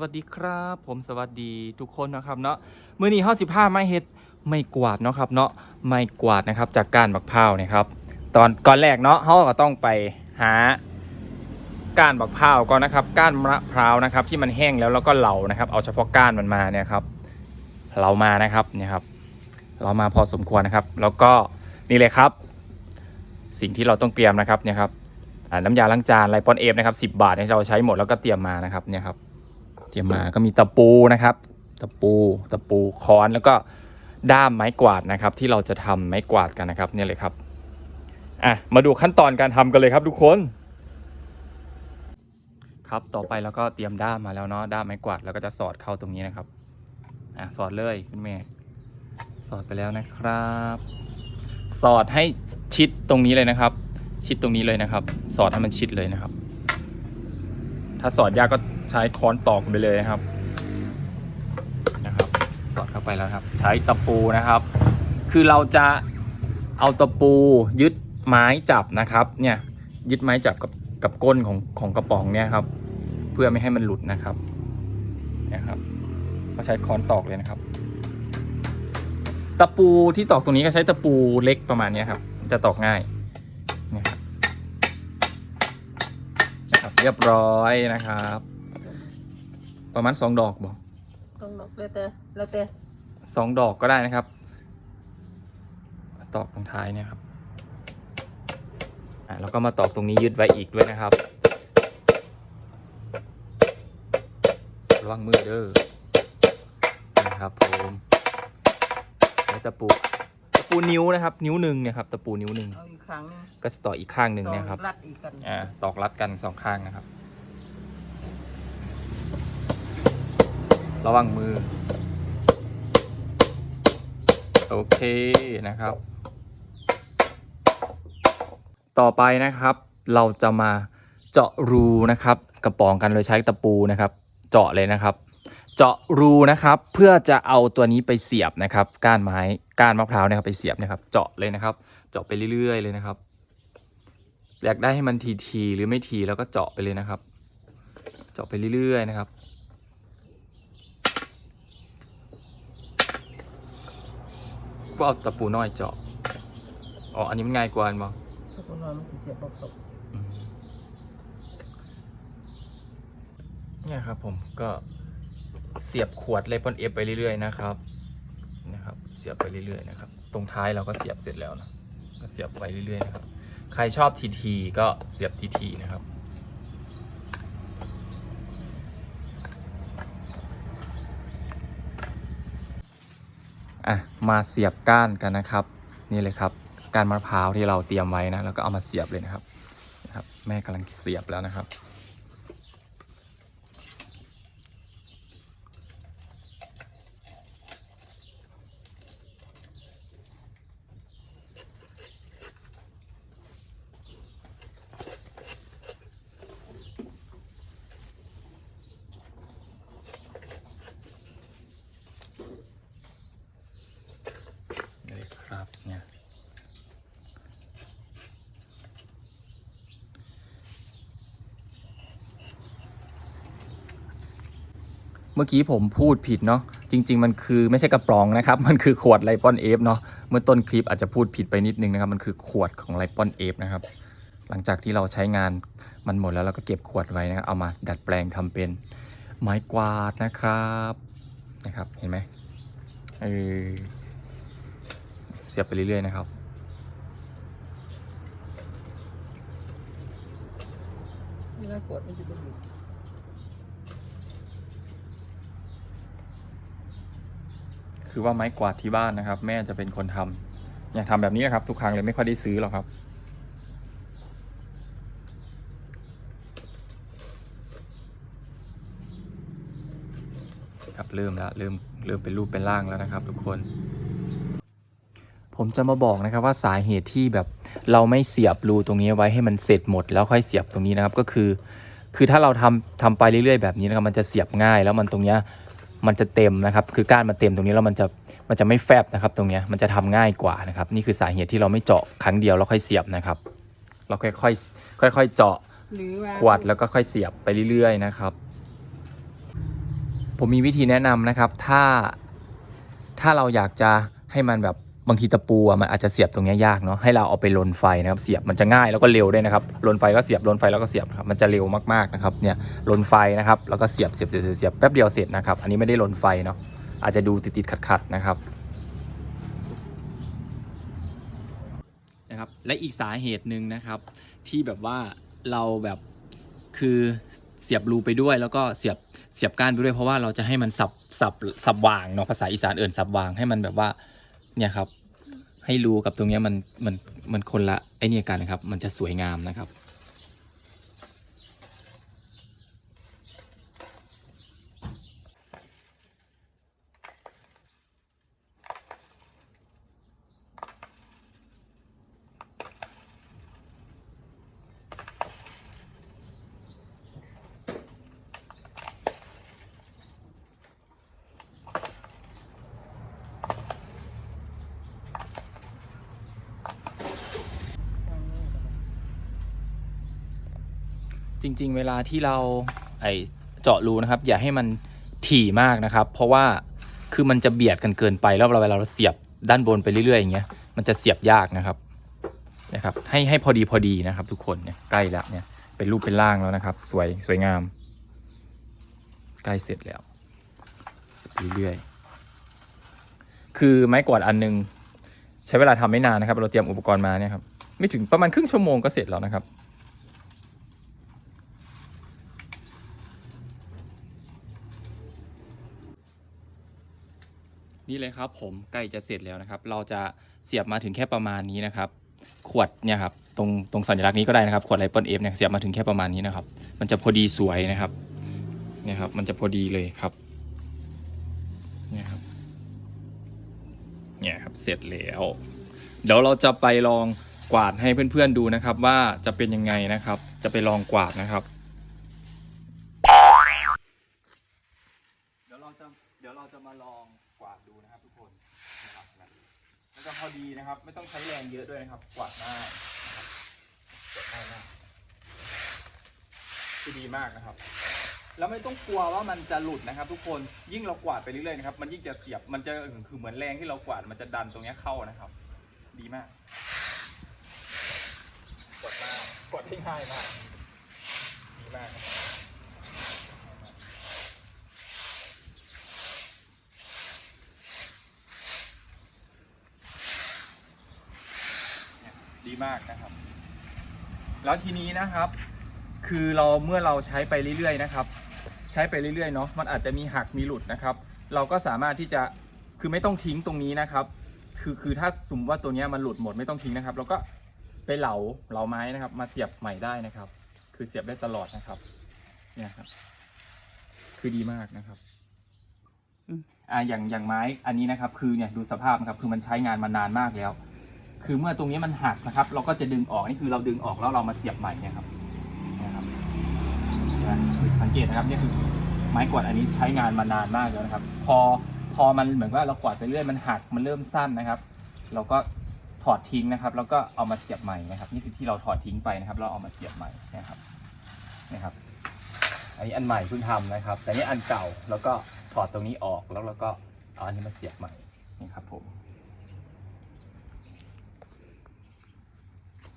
วัสดีครับ ผมสวัสดีทุกคนนะครับเนาะมื้อนี้เฮาสิพาไมาเฮ็ดไม่กวาดเนาะครับเนาะไม่กวาดนะครับจากการบักพร้าวเนะครับตอนก่อนแรกเนาะเฮาก็ต้องไปหาก้านบักพร้าวก่อนนะครับ ก้านมะพร้าวนะครับ ที่มันแห้งแล้วแล้วก็เหลานะครับ เอาเฉพาะก้านมันมาเนี่ยครับเรามานะครับเนี่ยครับเรามาพอสมควรนะครับ แล้วก็นี่เลยครับ สิ่งที่เราต้องเตรียมนะครับเนี่ยครับน้ำยาล้างจานไรปอนเอฟนะครับ10บาทเนี่ยเราใช้หมดแล้วก็เตรียมมานะครับเนี่ยครับ รียมมาก็มีตะปูนะครับ ตะปูตะปูค้อนแล้วก็ด้ามไม้กวาดนะครับ ที่เราจะทำไม้กวาดกันนะครับ เนี่ยเลยครับอะมาดูขั้นตอนการทำกันเลยครับทุกคนครับต่อไปเราก็เตรียมด้ามมาแล้วเนาะด้ามไม้กวาดแล้วก็จะสอดเข้าตรงนี้นะครับอะสอดเลยคุณแม่สอดไปแล้วนะครับ สอดให้ชิดตรงนี้เลยนะครับ ชิดตรงนี้เลยนะครับ สอดให้มันชิดเลยนะครับ ถ้าสอดยากก็ใช้ค้อนตอกไปเลยครับนะครับ สอดเข้าไปแล้วครับ ใช้ตะปูนะครับ คือเราจะเอาตะปูยึดไม้จับนะครับเนี่ยยึดไม้จับกับกับก้นของของกระป๋องเนี่ยครับ เพื่อไม่ให้มันหลุดนะครับนะครับก็ใช้ค้อนตอกเลยนะครับ ตะปูที่ตอกตรงนี้ก็ใช้ตะปูเล็กประมาณนี้ครับ จะตอกง่าย รับเรียบร้อยนะครับ ประมาณสองดอกบอกต้องดอกแล้วแต่แล้วแต่สองดอกก็ได้นะครับ ตอกตรงท้ายเนี่ยครับอะแล้วก็มาตอกตรงนี้ยึดไว้อีกด้วยนะครับ ระวังมือเด้อนะครับผมใช้ตะปูตะ ปูนิ้วนะครับ นิ้วหนึ่งเนี่ยครับตะปูนิ้วหนึ่งเอาอีกครั้งหนึงก็จะต่ออีกข้างหนึ่งต้องเนี่ยครับ รัดอีกกันอ่าตอกรัดกันสองข้างนะครับ ระวังมือ โอเคนะครับ ต่อไปนะครับ เราจะมาเจาะรูนะครับ กระป๋องกันโดยใช้ตะปูนะครับ เจาะเลยนะครับ เจาะรูนะครับ เพื่อจะเอาตัวนี้ไปเสียบนะครับ ก้านไม้ ก้านมะพร้าวนะครับไปเสียบนะครับ เจาะเลยนะครับ เจาะไปเรื่อยๆเลยนะครับ อยากได้ให้มันทีทีๆหรือไม่ทีแล้วก็เจาะไปเลยนะครับ เจาะไปเรื่อยๆนะครับ ก็เอาตะปูน้อยเจาะอ๋ออันนี้มันง่ายกว่าอันมั้งทุกคนนอนมันสิเสียบตกเนี่ยครับผมก็เสียบขวดเลยปอนเอฟไปเรื่อยๆนะครับ นะครับ เสียบไปเรื่อยๆนะครับ ตรงท้ายเราก็เสียบเสร็จแล้วนะก็เสียบไปเรื่อยๆนะครับ ใครชอบทีทีๆก็เสียบทีทีๆนะครับ อะ มาเสียบก้านกันนะครับ นี่เลยครับ ก้านมะพร้าวที่เราเตรียมไว้นะ แล้วก็เอามาเสียบเลยนะครับนะครับ แม่กำลังเสียบแล้วนะครับ เมื่อกี้ผมพูดผิดเนาะจริง ๆ มันคือไม่ใช่กระป๋องนะครับ มันคือขวดไลปอนเอฟเนาะเมื่อต้นคลิปอาจจะพูดผิดไปนิดนึงนะครับ มันคือขวดของไลปอนเอฟนะครับ หลังจากที่เราใช้งานมันหมดแล้วเราก็เก็บขวดไว้นะครับเอามาดัดแปลงทำเป็นไม้กวาดนะครับนะครับเห็นไหมเออเสียบไปเรื่อยๆนะครับนี่น่ากดมันจะเป็นอยู่ คือว่าไม้กวาดที่บ้านนะครับ แม่จะเป็นคนทำเนี่ยทำแบบนี้นะครับ ทุกครั้งเลยไม่ค่อยได้ซื้อหรอกครับ ครับเริ่มแล้วเริ่มเริ่มเป็นรูปเป็นร่างแล้วนะครับ ทุกคน ผมจะมาบอกนะครับว่าสาเหตุที่แบบเราไม่เสียบรูตรงนี้ไว้ให้มันเสร็จหมด แล้วค่อยเสียบตรงนี้นะครับก็คือ คือถ้าเราทำทำไปเรื่อยๆแบบนี้นะครับมันจะเสียบง่ายแล้วมันตรงเนี้ย มันจะเต็มนะครับ คือก้านมันเต็มตรงนี้แล้วมันจะมันจะไม่แฟบนะครับ ตรงเนี้ยมันจะทำง่ายกว่านะครับ นี่คือสาเหตุที่เราไม่เจาะครั้งเดียวแล้วค่อยเสียบนะครับ เราค่อยๆค่อย ๆ เจาะหรือว่าขวดแล้วก็ค่อยเสียบไปเรื่อย ๆ นะครับ ผมมีวิธีแนะนำนะครับ ถ้าถ้าเราอยากจะให้มันแบบ บางทีตะปูมันอาจจะเสียบตรงนี้ยากเนาะให้เราเอาไปลนไฟนะครับเสียบมันจะง่ายแล้วก็เร็วด้วยนะครับลนไฟก็เสียบลนไฟแล้วก็เสียบครับมันจะเร็วมากๆนะครับเนี่ยลนไฟนะครับแล้วก็เสียบเสียบเสียบเสียบแป๊บเดียวเสร็จนะครับอันนี้ไม่ได้ลนไฟเนาะอาจจะดูติดติดขัดขัดๆนะครับนะครับและอีกสาเหตุหนึ่งนะครับ ที่แบบว่าเราแบบคือเสียบรูไปด้วยแล้วก็เสียบเสียบก้านไปด้วยเพราะว่าเราจะให้มันสับสับสับวางเนาะภาษาอีสานเอิ่นสับวางให้มันแบบว่า เนี่ยครับ ให้รูกับตรงเนี้ยมันมันมันคนละไอเนี่ยกันนะครับ มันจะสวยงามนะครับ จริง ๆ เวลาที่เราไอเจาะรูนะครับ อย่าให้มันถี่มากนะครับ เพราะว่าคือมันจะเบียดกันเกินไปแล้วเราเวลาเราเสียบด้านบนไปเรื่อยๆอย่างเงี้ยมันจะเสียบยากนะครับนะครับ ให้ให้พอดีพอดีนะครับ ทุกคนเนี่ยใกล้ล้วเนี่ยเป็นรูปเป็นร่างแล้วนะครับ สวยสวยงาม ใกล้เสร็จแล้วเรื่อยๆคือไม้กวาดอันหนึง ใช้เวลาทำไม่นานนะครับ เราเตรียมอุปกรณ์มาเนี่ยครับไม่ถึงประมาณครึ่งชั่วโมงก็เสร็จแล้วนะครับ นี่เลยครับ ผมใกล้จะเสร็จแล้วนะครับ เราจะเสียบมาถึงแค่ประมาณนี้นะครับ ขวดเนี่ยครับตรงตรงสัญลักษณ์นี้ก็ได้นะครับ ขวดไลปอนเอฟเนี่ยเสียบมาถึงแค่ประมาณนี้นะครับ มันจะพอดีสวยนะครับเนี่ยครับ มันจะพอดีเลยครับเนี่ยครับเนี่ยครับเสร็จแล้วเดี๋ยวเราจะไปลองกวาดให้เพื่อนๆดูนะครับ ว่าจะเป็นยังไงนะครับ จะไปลองกวาดนะครับ ดี๋ยวเราจะมาลองกวาดดูนะครับ ทุกคนนะครับมันจะพอดีนะครับ ไม่ต้องใช้แรงเยอะด้วยนะครับ กวาดง่ายนะครับกวาดง่ายมากคือดีมากนะครับ แล้วไม่ต้องกลัวว่ามันจะหลุดนะครับ ทุกคนยิ่งเรากวาดไปเรื่อยๆนะครับ มันยิ่งจะเสียบมันจะคือเหมือนแรงที่เรากวาดมันจะดันตรงนี้เข้านะครับ ดีมากกดมากกดได้ง่ายมากดีมากครับ ดีมากนะครับ แล้วทีนี้นะครับ คือเราเมื่อเราใช้ไปเรื่อยๆนะครับ ใช้ไปเรื่อยๆเนาะมันอาจจะมีหักมีหลุดนะครับ เราก็สามารถที่จะคือไม่ต้องทิ้งตรงนี้นะครับ คือคือถ้าสมมติว่าตัวเนี้ยมันหลุดหมดไม่ต้องทิ้งนะครับ เราก็ไปเหลาเหลาไม้นะครับ มาเสียบใหม่ได้นะครับ คือเสียบได้ตลอดนะครับเนี่ยครับ คือดีมากนะครับอืมอ่าอย่างอย่างไม้อันนี้นะครับ คือเนี่ยดูสภาพนะครับ คือมันใช้งานมานานมากแล้ว คือเมื่อตรงนี้มันหักนะครับ เราก็จะดึงออกนี่คือเราดึงออกแล้วเรามาเสียบใหม่เนี่ยครับนะครับสังเกตนะครับนี่คือไม้กวาดอันนี้ใช้งานมานานมากแล้วนะครับ พอพอมันเหมือนว่าเรากวาดไปเรื่อยมันหักมันเริ่มสั้นนะครับ เราก็ถอดทิ้งนะครับ แล้วก็เอามาเสียบใหม่นะครับ นี่คือที่เราถอดทิ้งไปนะครับ เราเอามาเสียบใหม่นะครับนะครับอันนี้อันใหม่เพิ่งทำนะครับ แต่นี่อันเก่าแล้วก็ถอดตรงนี้ออกแล้วเราก็เอาอันนี้มาเสียบใหม่นี่ครับผม